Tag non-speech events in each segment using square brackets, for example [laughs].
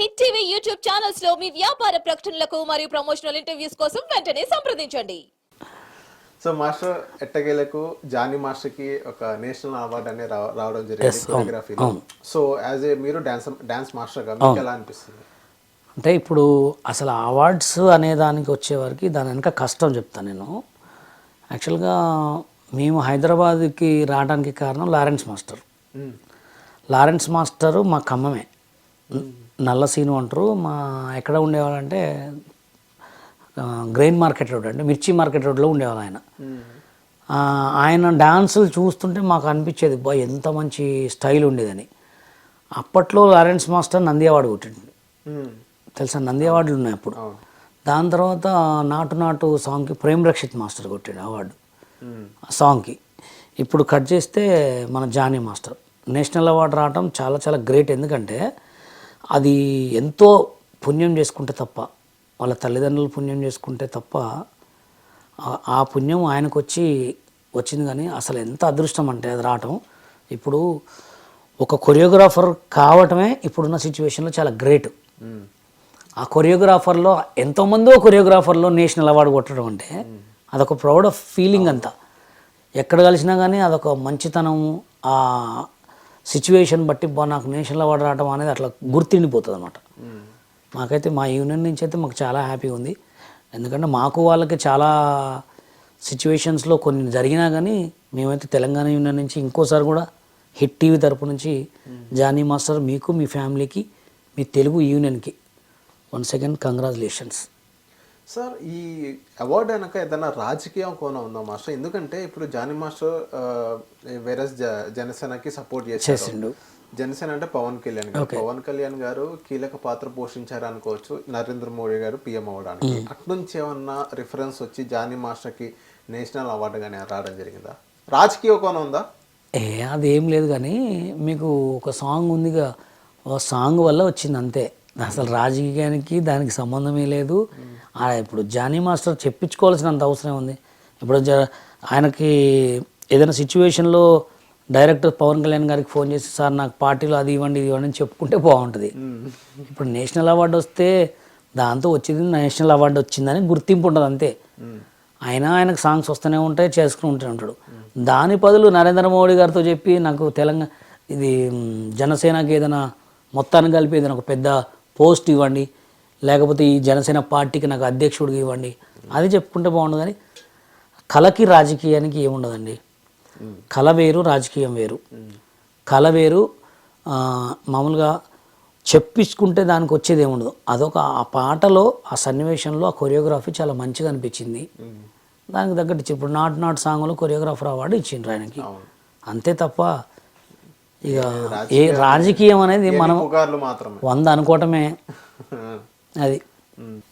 Hit TV YouTube ఛానల్స్లో మీ వ్యాపార ప్రకటనలకు మరియు ప్రమోషనల్ ఇంటర్వ్యూస్ కోసం వెంటనే సంప్రదించండి. సో మాస్టర్ ఎట్టకేలకు జానీ మాస్టర్కి ఒక నేషనల్ అవార్డు అనేది రావ- రావడం జరిగింది కొరియోగ్రఫీలో సో యాజ్ ఏ మీరు డాన్స్ డాన్స్ మాస్టర్గా మీకు ఎలా అనిపిస్తుంది? అంటే ఇప్పుడు అసలు అవార్డ్స్ అనే దానికి వచ్చేవరకు దాని వెనక కష్టం చెప్తాను నేను. యాక్చువల్గా మేము హైదరాబాద్కి రావడానికి కారణం లారెన్స్ మాస్టర్. లారెన్స్ మాస్టరు మా ఖమ్మమే. నల్ల సీను అంటారు. మా ఎక్కడ ఉండేవాళ్ళంటే గ్రెయిన్ మార్కెట్ రోడ్ అంటే మిర్చి మార్కెట్ రోడ్లో ఉండేవాళ్ళు ఆయన. ఆయన డాన్సులు చూస్తుంటే మాకు అనిపించేది బా ఎంత మంచి స్టైల్ ఉండేదని. అప్పట్లో లారెన్స్ మాస్టర్ నంది అవార్డు కొట్టిండు. తెలుసా? నంది అవార్డులు ఉన్నాయి అప్పుడు. దాని తర్వాత నాటు నాటు సాంగ్కి ప్రేమ్ రక్షిత్ మాస్టర్ కొట్టాడు అవార్డు. సాంగ్కి. ఇప్పుడు కట్ చేస్తే మన జానీ మాస్టర్. నేషనల్ అవార్డు రావడం చాలా చాలా గ్రేట్. ఎందుకంటే అది ఎంతో పుణ్యం చేసుకుంటే తప్ప వాళ్ళ తల్లిదండ్రులు పుణ్యం చేసుకుంటే తప్ప ఆ- పుణ్యం ఆయనకు వచ్చి వచ్చింది కానీ అసలు ఎంత అదృష్టం అంటే అది రావటం. ఇప్పుడు ఒక కొరియోగ్రాఫర్ కావటమే ఇప్పుడున్న సిచ్యువేషన్లో చాలా గ్రేట్. ఆ కొరియోగ్రాఫర్లో ఎంతోమందో కొరియోగ్రాఫర్లో నేషనల్ అవార్డు కొట్టడం అంటే అదొక ప్రౌడ్ ఆఫ్ ఫీలింగ్ అంతా. ఎక్కడ కలిసినా కానీ అదొక మంచితనము సిచ్యువేషన్ బట్టి నాకు నేషనల్ అవార్డు రావడం అనేది అట్లా గుర్తుండిపోతుంది అనమాట మాకైతే మా యూనియన్ నుంచి అయితే మాకు చాలా హ్యాపీగా ఉంది. ఎందుకంటే మాకు వాళ్ళకి చాలా సిచ్యువేషన్స్లో కొన్ని జరిగినా కానీ మేమైతే తెలంగాణ యూనియన్ నుంచి ఇంకోసారి కూడా హిట్ టీవీ తరపు నుంచి జానీ మాస్టర్ మీకు మీ ఫ్యామిలీకి మీ తెలుగు యూనియన్కి వన్ సెకండ్ కంగ్రాచులేషన్స్. సార్ ఈ అవార్డు వెనక ఏదైనా రాజకీయం కోణం ఉందా మాస్టర్? ఎందుకంటే ఇప్పుడు జానీ మాస్టర్ వేరే జనసేనకి సపోర్ట్ చేసిండు. జనసేన అంటే పవన్ కళ్యాణ్ గారు. పవన్ కళ్యాణ్ గారు కీలక పాత్ర పోషించారు అనుకోవచ్చు నరేంద్ర మోడీ గారు పిఎం అవ్వడానికి. అట్నుంచి ఏమన్నా రిఫరెన్స్ వచ్చి జానీ మాస్టర్కి నేషనల్ అవార్డు కానీ రావడం జరిగిందా? రాజకీయ కోణం ఉందా? ఏ అదేం లేదు కానీ మీకు ఒక సాంగ్ ఉందిగా సాంగ్ వల్ల వచ్చింది అంతే. అసలు రాజకీయానికి దానికి సంబంధమే లేదు. ఇప్పుడు జానీ మాస్టర్ చెప్పించుకోవాల్సినంత అవసరం ఉంది ఇప్పుడు జ ఆయనకి ఏదైనా సిచ్యువేషన్లో డైరెక్టర్ పవన్ కళ్యాణ్ గారికి ఫోన్ చేసి సార్ నాకు పార్టీలో అది ఇవ్వండి ఇది ఇవ్వండి అని చెప్పుకుంటే బాగుంటుంది. ఇప్పుడు నేషనల్ అవార్డు వస్తే దాంతో వచ్చింది నేషనల్ అవార్డు వచ్చిందని గుర్తింపు ఉంటుంది అంతే. అయినా ఆయనకు సాంగ్స్ వస్తూనే ఉంటాయి చేసుకుని ఉంటూనే ఉంటాడు. దాని బదులు నరేంద్ర మోడీ గారితో చెప్పి నాకు తెలంగాణ ఇది జనసేనకి ఏదైనా మొత్తాన్ని కలిపి ఏదైనా ఒక పెద్ద పోస్ట్ ఇవ్వండి. లేకపోతే ఈ జనసేన పార్టీకి నాకు అధ్యక్షుడికి ఇవ్వండి. అది చెప్పుకుంటే బాగుండు కానీ కళకి రాజకీయానికి ఏముండదండి. కళ వేరు రాజకీయం వేరు. కళ వేరు మామూలుగా చెప్పించుకుంటే దానికి వచ్చేది ఏముండదు. అదొక ఆ పాటలో ఆ సన్నివేశంలో ఆ కొరియోగ్రఫీ చాలా మంచిగా అనిపించింది. దానికి తగ్గట్టు ఇప్పుడు నాట్ నాట్ సాంగ్లో కొరియోగ్రాఫర్ అవార్డు ఇచ్చిండ్రు ఆయనకి. అంతే తప్ప ఇక ఏ రాజకీయం అనేది మనం మాత్రమే. వంద అనుకోవటమే. [laughs] అది.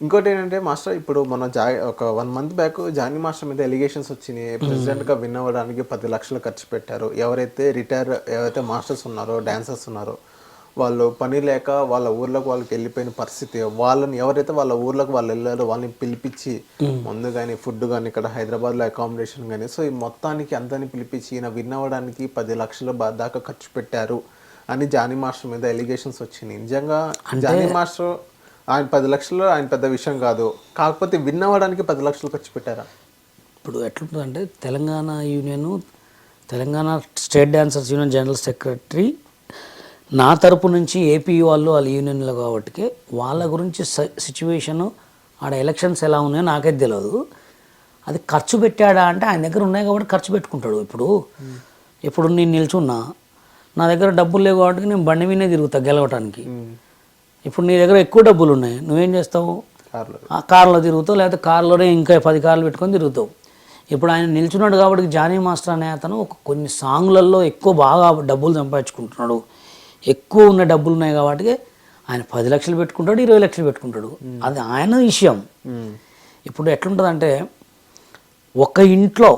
ఇంకోటి ఏంటంటే మాస్టర్ ఇప్పుడు మన జా ఒక one month back Jani master మీద ఎలిగేషన్స్ వచ్చినాయి. ప్రెసిడెంట్గా విన్ అవ్వడానికి పది లక్షలు ఖర్చు పెట్టారు. ఎవరైతే రిటైర్ ఎవరైతే మాస్టర్స్ ఉన్నారో డాన్సర్స్ ఉన్నారో వాళ్ళు పని లేక వాళ్ళ ఊర్లోకి వాళ్ళకి వెళ్ళిపోయిన పరిస్థితి వాళ్ళని ఎవరైతే వాళ్ళ ఊర్లోకి వాళ్ళు వెళ్ళారో వాళ్ళని పిలిపించి ముందు కానీ ఫుడ్ కానీ ఇక్కడ హైదరాబాద్లో అకామిడేషన్ కానీ సో ఈ మొత్తానికి అందరిని పిలిపించి ఈయన విన్ అవ్వడానికి పది లక్షల దాకా ఖర్చు పెట్టారు అని జానీ మాస్టర్ మీద ఎలిగేషన్స్ వచ్చినాయి. నిజంగా జానీ మాస్టర్ ఆయన పది లక్షలు ఆయన పెద్ద విషయం కాదు. కాకపోతే విన్ అవ్వడానికి పది లక్షలు ఖర్చు పెట్టారా? ఇప్పుడు ఎట్లుంటుందంటే Telangana union Telangana state dancers union general secretary నా తరపు నుంచి ఏపీ వాళ్ళు వాళ్ళ యూనియన్లో కాబట్టి వాళ్ళ గురించి సిచ్యువేషను ఆడ ఎలక్షన్స్ ఎలా ఉన్నాయో నాకైతే తెలియదు అది ఖర్చు పెట్టాడా అంటే ఆయన దగ్గర ఉన్నాయి కాబట్టి ఖర్చు పెట్టుకుంటాడు ఇప్పుడు. ఇప్పుడు నేను నిల్చున్నా నా దగ్గర డబ్బులు లేవు కాబట్టి నేను బండి మీదే తిరుగుతా గెలవటానికి. ఇప్పుడు నీ దగ్గర ఎక్కువ డబ్బులు ఉన్నాయి నువ్వేం చేస్తావు? కార్లో. ఆ కార్లో తిరుగుతావు లేకపోతే కార్లోనే ఇంకా పది కార్లు పెట్టుకొని తిరుగుతావు. ఇప్పుడు ఆయన నిల్చున్నాడు కాబట్టి జానీ మాస్టర్ అనే అతను ఒక కొన్ని సాంగ్లలో ఎక్కువ బాగా డబ్బులు సంపాదించుకుంటున్నాడు. ఎక్కువ ఉన్న డబ్బులు ఉన్నాయి కాబట్టి ఆయన పది లక్షలు పెట్టుకుంటాడు ఇరవై లక్షలు పెట్టుకుంటాడు. అది ఆయన విషయం. ఇప్పుడు ఎట్లుంటుందంటే ఒక ఇంట్లో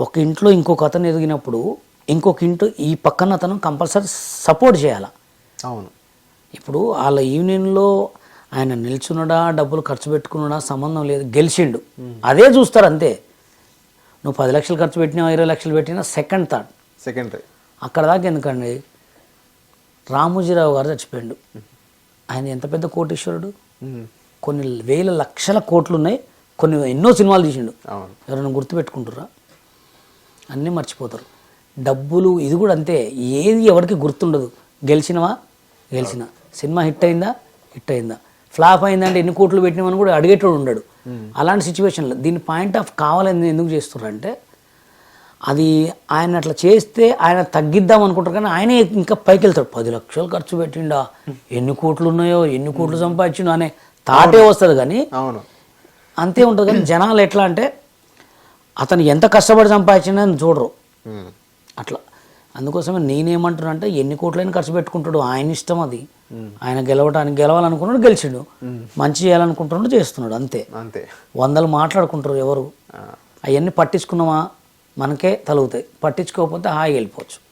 ఒక ఇంట్లో ఇంకొక అతను ఎదిగినప్పుడు ఇంకొక ఇంట్లో ఈ పక్కన అతను కంపల్సరీ సపోర్ట్ చేయాలి. అవును. ఇప్పుడు వాళ్ళ యూనియన్లో ఆయన నిల్చున్నాడా డబ్బులు ఖర్చు పెట్టుకున్నాడా సంబంధం లేదు గెలిచిండు. అదే చూస్తారు అంతే. నువ్వు పది లక్షలు ఖర్చు పెట్టినా ఇరవై లక్షలు పెట్టినా సెకండ్ థర్డ్ సెకండరీ అక్కడ దాకా ఎందుకండి? రామోజీరావు గారు చచ్చిపోయిండు. ఆయన ఎంత పెద్ద కోటీశ్వరుడు? కొన్ని వేల లక్షల కోట్లు ఉన్నాయి కొన్ని ఎన్నో సినిమాలు తీసిండు. ఎవరైనా గుర్తుపెట్టుకుంటారా అన్నీ మర్చిపోతారు. డబ్బులు ఇది కూడా అంతే. ఏది ఎవరికి గుర్తుండదు. గెలిచినవా? గెలిచిన. సినిమా హిట్ అయిందా? హిట్ అయిందా? ఫ్లాప్ అయిందంటే ఎన్ని కోట్లు పెట్టినామని కూడా అడిగేటోడు ఉండడు. అలాంటి సిచ్యువేషన్లో దీని పాయింట్ ఆఫ్ కావాలని ఎందుకు చేస్తున్నారంటే అది ఆయన అట్లా చేస్తే ఆయన తగ్గిద్దాం అనుకుంటారు కానీ ఆయనే ఇంకా పైకి వెళ్తాడు పది లక్షలు ఖర్చు పెట్టిండా? ఎన్ని కోట్లు ఉన్నాయో ఎన్ని కోట్లు సంపాదించిండో అనే తాటే వస్తుంది కానీ అవును. అంతే ఉంటుంది కానీ జనాలు ఎట్లా అంటే అతను ఎంత కష్టపడి సంపాదించినా అని చూడరు అట్లా. అందుకోసమే నేనేమంటున్నా అంటే ఎన్ని కోట్లైనా ఖర్చు పెట్టుకుంటాడు. ఆయన ఇష్టం అది. ఆయన గెలవడానికి గెలవాలనుకున్నాడు గెలిచిండు. మంచి చేయాలనుకుంటున్నాడు చేస్తున్నాడు. అంతే. అంతే. వందలు మాట్లాడుకుంటారు ఎవరు? అవన్నీ పట్టించుకున్నామా? మనకే తలుగుతాయి. పట్టించుకోకపోతే హాయిగా వెళ్ళిపోవచ్చు.